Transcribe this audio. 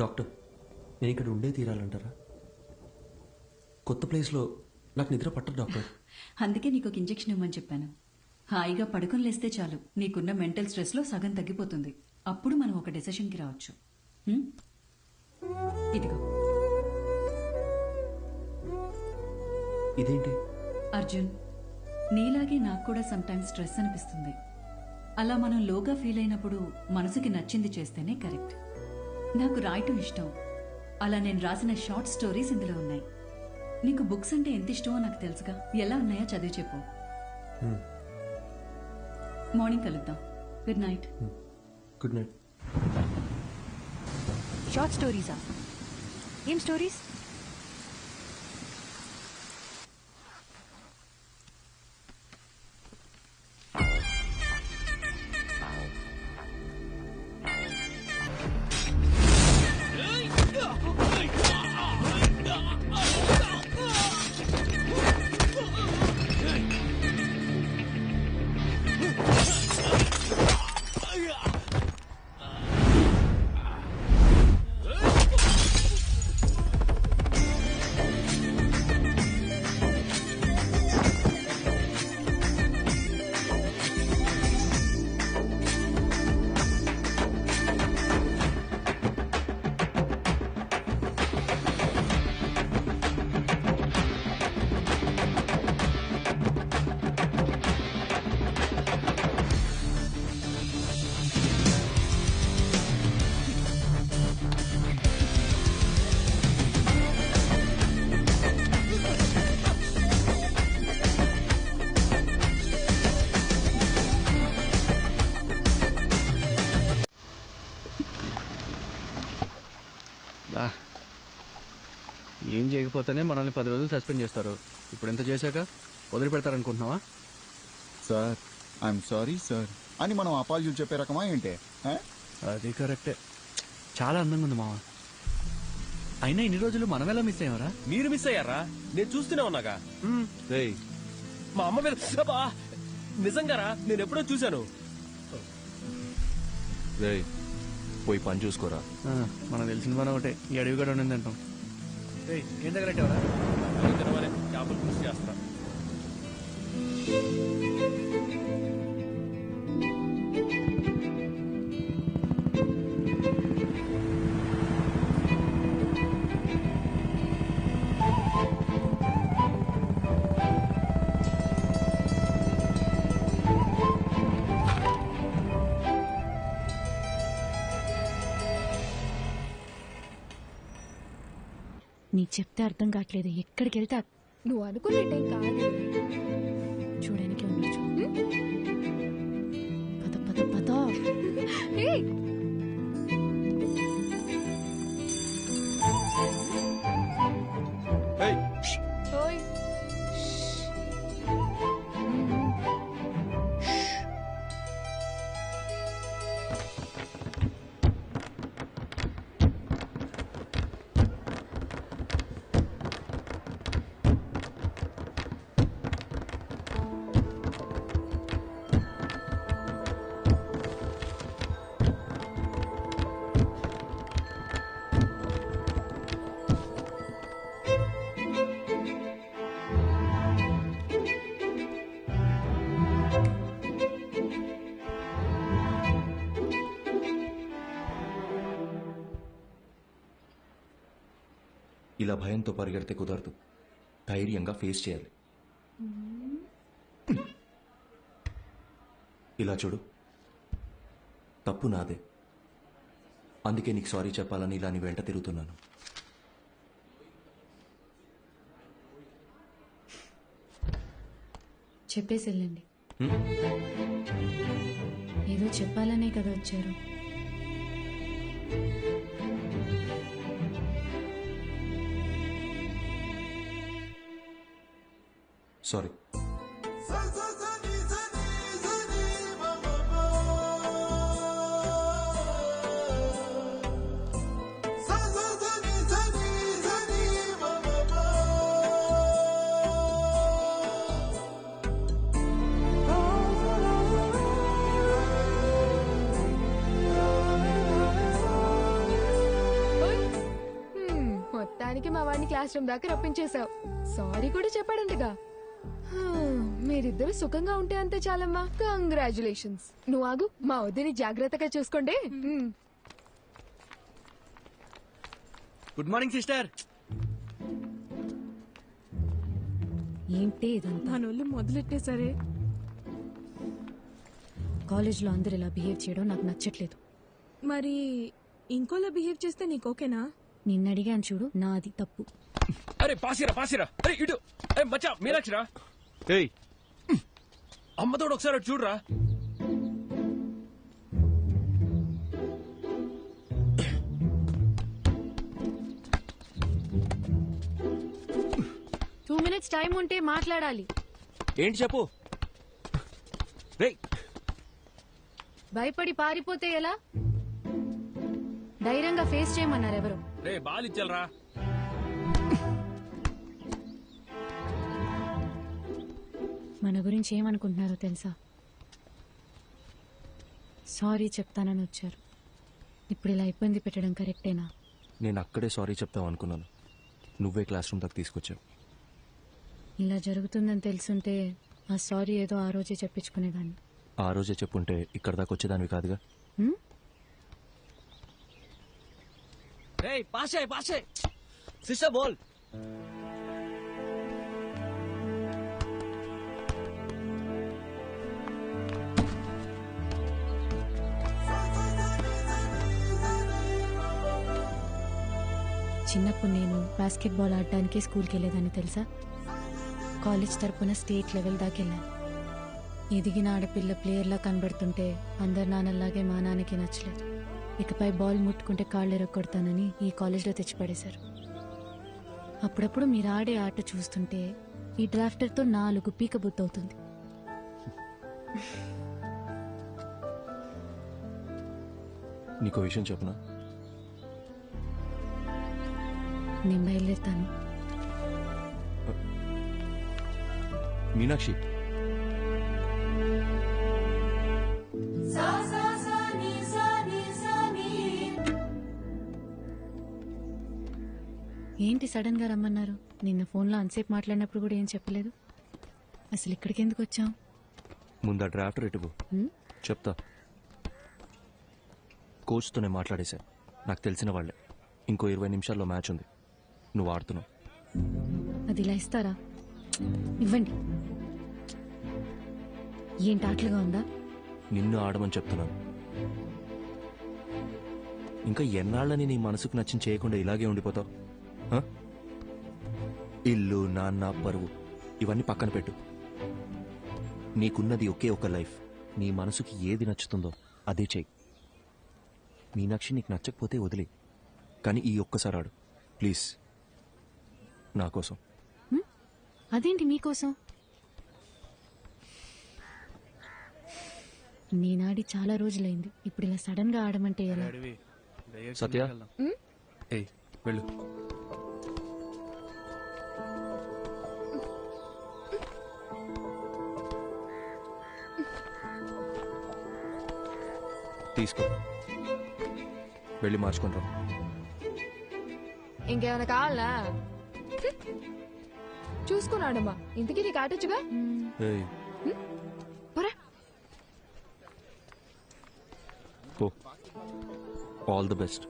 Doctor నేను ఇక్కడ ఉండే తీరాలంటారా? కొత్త ప్లేస్లో నాకు నిద్ర పట్టదు డాక్టర్. అందుకే నీకు ఒక ఇంజెక్షన్ ఇవ్వమని చెప్పాను. హాయిగా పడుకొని లేస్తే చాలు. నీకున్న మెంటల్ స్ట్రెస్లో సగం తగ్గిపోతుంది. అప్పుడు మనం ఒక డెసిషన్కి రావచ్చు? ఇదిగో. ఇదేంటి? అర్జున్ నీలాగే నాకు కూడా సమ్ టైమ్స్ స్ట్రెస్ అనిపిస్తుంది. అలా మనం లోగా ఫీల్ అయినప్పుడు మనసుకి నచ్చింది చేస్తేనే కరెక్ట్ నాకు రాయటం ఇష్టం. అలా నేను రాసిన షార్ట్ స్టోరీస్ ఇందులో ఉన్నాయి. నీకు బుక్స్ అంటే ఎంత ఇష్టమో నాకు తెలుసుగా. ఎలా ఉన్నాయో చదివి చెప్పు. హ్మ్. మార్నింగ్ కలుద్దాం. Good night. Good night. Short స్టోరీసా? ఏం స్టోరీస్? ఏం చేయకపోతేనే మనల్ని పది రోజులు సస్పెండ్ చేస్తారు. ఇప్పుడు ఎంత చేశాక? వదిలిపెడతారనుకుంటున్నావా? సార్ ఐఎమ్ సారీ సార్ అని మనం అపాలజీలు చెప్పే రకమా ఏంటి? అది కరెక్టే. చాలా అందంగా ఉంది మామ అయినా ఇన్ని రోజులు మనం ఎలా మిస్ అయ్యావరా? మీరు మిస్ అయ్యారా? నేను చూస్తూనే ఉన్నాగా. రేయ్. మా అమ్మ మీద అబ్బా! నిజంగారా? నేను ఎప్పుడో చూశాను. రేయ్ పోయి పని చూసుకోరా? ఆ, మనకు తెలిసిన పని ఒకటే. ఈ అడవి కూడా ఉండింది అంటాం రేయ్ ఏం తగలెట్టావరా? అవి చేపలు పులుసు చెప్తే అర్థం కావట్లేదు. ఎక్కడికి వెళ్తే అక్- నువ్వు అనుకున్నట్టేం కాదు. ఇలా భయంతో పరిగెడితే కుదరదు. ధైర్యంగా ఫేస్ చేయాలి. ఇలా చూడు. తప్పు నాదే. అందుకే నీకు సారీ చెప్పాలని ఇలా నీ వెంట తిరుగుతున్నాను. చెప్పేసి వెళ్ళండి? ఏదో చెప్పాలనే కదా వచ్చారు. సారీ. ఓయ్ మా వాడిని క్లాస్ రూమ్ దాకా రప్పించేశావు. సారీ కూడా చెప్పాడంటగా. మీరిద్దరు సుఖంగా ఉంటే అంతే చాలమ్మా. కంగ్రాచులేషన్స్ నువ్వు ఆగు మా వద్దని జాగ్రత్తగా చూసుకోండి. గుడ్ మార్నింగ్ సిస్టర్ ఏంటి ఇదంతా? మనోళ్ళు మొదలెట్టేసరే కాలేజ్లో అందరు ఇలా బిహేవ్ చేయడం నాకు నచ్చట్లేదు. మరి ఇంకోలా బిహేవ్ చేస్తే నీకు ఓకేనా? నిన్న అడిగాను చూడు నాది తప్పు. అరే పాసిరా పాసిరా. అరే ఇటు. ఏ మచ్చా మీనాక్షిరా. ఏయ్. అమ్మతోడు ఒకసారి అటు చూడరా. టూ మినిట్స్ టైం ఉంటే మాట్లాడాలి. ఏంటి చెప్పు? రే భయపడి పారిపోతే ఎలా? ధైర్యంగా ఫేస్ చేయమన్నారు ఎవరు? రే బాల్ మన గురించి ఏమనుకుంటున్నారో తెలుసా? సారీ చెప్తానని వచ్చారు. ఇప్పుడు ఇలా ఇబ్బంది పెట్టడం కరెక్టేనా? నేను అక్కడే సారీ చెప్తావు అనుకున్నాను. నువ్వే క్లాస్ రూమ్ దాకా తీసుకొచ్చావు. ఇలా జరుగుతుందని తెలుసుంటే ఆ సారీ ఏదో ఆ రోజే చెప్పించుకునేదాన్ని. ఆ రోజే చెప్పుంటే ఇక్కడ దాకా వచ్చేదానివి కాదుగా? పాసే పాసే సిస్టర్ బోల్. చిన్నప్పుడు నేను బాస్కెట్బాల్ ఆడడానికి స్కూల్కి వెళ్ళేదాన్ని తెలుసా? కాలేజ్ తరపున స్టేట్ లెవెల్ దాకా వెళ్ళాను ఎదిగిన ఆడపిల్ల ప్లేయర్లా కనబడుతుంటే అందరు నాన్నలాగే మా నాన్నకి నచ్చలేదు ఇకపై బాల్ ముట్టుకుంటే కాళ్ళు ఎరగొడతానని ఈ కాలేజ్లో తెచ్చిపడేశారు. అప్పుడప్పుడు మీరు ఆడే ఆట చూస్తుంటే ఈ డ్రాఫ్టర్తో నాలుగు పీక అవుతుంది నీకు విషయం చెప్పనా? నేను బయలుదేరుతాను. మీనాక్షి. ఏంటి సడన్గా రమ్మన్నారు? నిన్న ఫోన్లో అంతసేపు మాట్లాడినప్పుడు కూడా ఏం చెప్పలేదు? అసలు ఇక్కడికి ఎందుకు వచ్చాం? ముందు ఆ డ్రాఫ్ట్ ఇటువు చెప్తా. కోచ్తో నేను మాట్లాడేశా. నాకు తెలిసిన వాళ్ళే. ఇంకో ఇరవై నిమిషాల్లో మ్యాచ్ ఉంది. నువ్వు ఆడుతున్నావు. అది ఇలా ఇస్తారా? ఇవ్వండి. ఏంటి ఆటలుగా ఉందా? నిన్ను ఆడమని చెప్తున్నాను. ఇంకా ఎన్నాళ్ళని నీ మనసుకు నచ్చిన చేయకుండా ఇలాగే ఉండిపోతావు? ఇల్లు నాన్న పరువు ఇవన్నీ పక్కన పెట్టు. నీకున్నది ఒకే ఒక లైఫ్. నీ మనసుకి ఏది నచ్చుతుందో అదే చెయ్యి. మీనాక్షి నీకు నచ్చకపోతే వదిలే. కానీ ఈ ఒక్కసారి ఆడు. ప్లీజ్. నా కోసం. అదేంటి మీకోసం? నేనాడి చాలా రోజులైంది. ఇప్పుడు ఇలా సడన్గా ఆడమంటే ఎలా? సత్య? ఏయ్ వెళ్ళు. తీసుకో. వెళ్ళి మార్చుకుంటాం. ఇంకేమైనా కావాలా? చూసుకున్నాడమ్మా. ఇంతకీ నీకు ఆటొచ్చుగా? ఏయ్. పోరా. పో. All the best